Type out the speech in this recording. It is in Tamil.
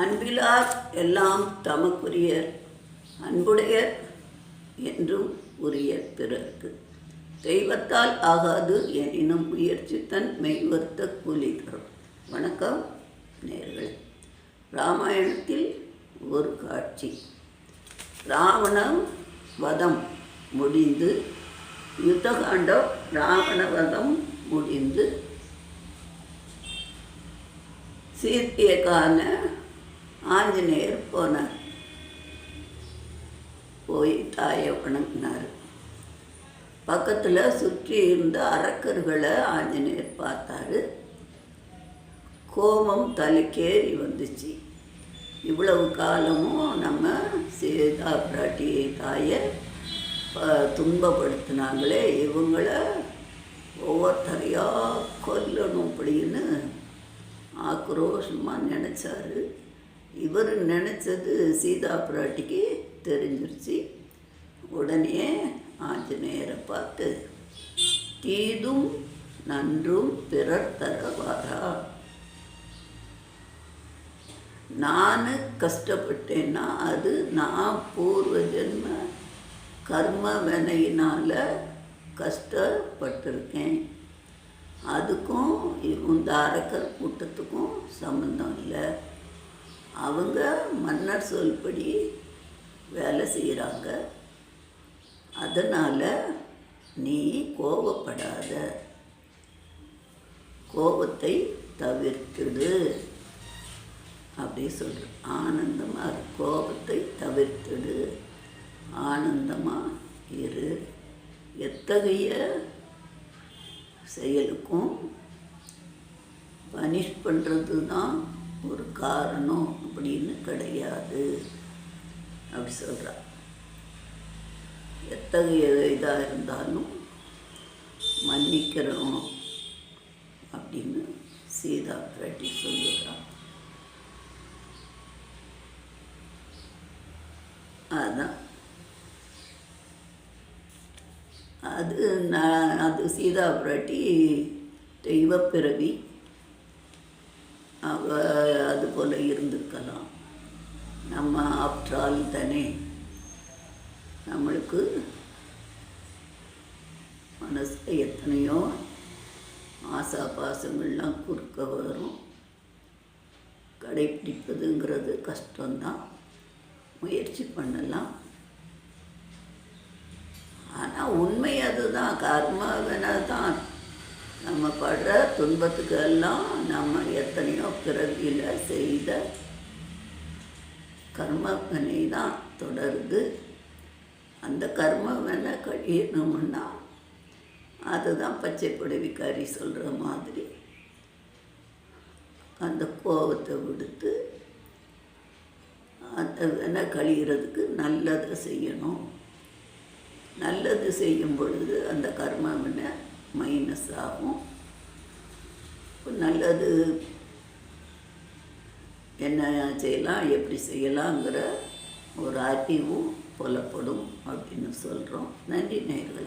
அன்பிலார் எல்லாம் தமக்குரியர் அன்புடையர் என்றும் உரிய பிறர்க்கு. தெய்வத்தால் ஆகாது எனினும் முயற்சி தன் மெய்வர்த்த கூலி தரும் வணக்கம் நேர்களே. ராமாயணத்தில் ஒரு காட்சி. ராவணம் வதம் முடிந்து யுத்தகாண்டம் ராவண வதம் முடிந்து சீர்த்தியக்கான ஆஞ்சநேயர் போனார். போய் தாயை வணங்கினார். பக்கத்தில் சுற்றி இருந்த அரக்கர்களை ஆஞ்சநேயர் பார்த்தாரு. கோபம் தலைக்கேறி வந்துச்சு. இவ்வளவு காலமும் நம்ம சீதா பிராட்டி தாயை ப- துன்பப்படுத்தினாங்களே இவங்கள ஒவ்வொருத்தரையாக கொல்லணும் அப்படின்னு ஆக்ரோஷமாக நினச்சாரு. இவர் நினச்சது சீதா பிராட்டிக்கு தெரிஞ்சிருச்சு. உடனே ஆஞ்சநேயரை பார்த்து தீதும் நன்றும் பிறர் தரவாரா? நான் கஷ்டப்பட்டேன்னா அது நான் பூர்வ ஜென்ம கர்ம வினையினால் கஷ்டப்பட்டிருக்கேன். அதுக்கும் இந்த அரக்கர் கூட்டத்துக்கும் சம்மந்தம் இல்லை. அவங்க மன்னர் சொல்படி வேலை செய்கிறாங்க அதனால் நீ கோபப்படாத கோபத்தை தவிர்த்துடு அப்படி சொல்கிற ஆனந்தமாக கோபத்தை தவிர்த்துடு. ஆனந்தமாக இரு. எத்தகைய செயலுக்கும் பனிஷ் பண்ணுறது தான் ஒரு காரணம் அப்படின்னு கிடையாது. அப்படி சொல்கிறார் எத்தகைய இதாக இருந்தாலும் மன்னிக்கிறோம் அப்படின்னு சீதா பிராட்டி சொல்லுறா. அதுதான் அது நான் அது சீதா பிராட்டி தெய்வப்பிறவி அது போல் இருந்திருக்கலாம். நம்ம ஆஃப்டரால் தானே. நம்மளுக்கு மனசில் எத்தனையோ ஆசா பாசங்கள்லாம் குறுக்க வரும். கடைப்பிடிப்பதுங்கிறது கஷ்டம்தான். முயற்சி பண்ணலாம். ஆனால் உண்மை அதுதான். கர்மவினை தான் நம்ம படுற துன்பத்துக்கு எல்லாம் நம்ம பிறவியில் செய்த கர்மவினை தான் தொடருது அந்த கர்மவினை கழியணும்னா அதுதான் பச்சை புடவிக்காரி சொல்கிற மாதிரி அந்த கோபத்தை விடுத்து அந்த வினை கழிகிறதுக்கு நல்லதை செய்யணும். நல்லது செய்யும் பொழுது அந்த கர்மவினை மைனஸ் ஆகும். நல்லது என்ன செய்யலாம் எப்படி செய்யலாங்கிற ஒரு அறிவும் புலப்படும் அப்படின்னு சொல்கிறோம் நன்றி நேர்களை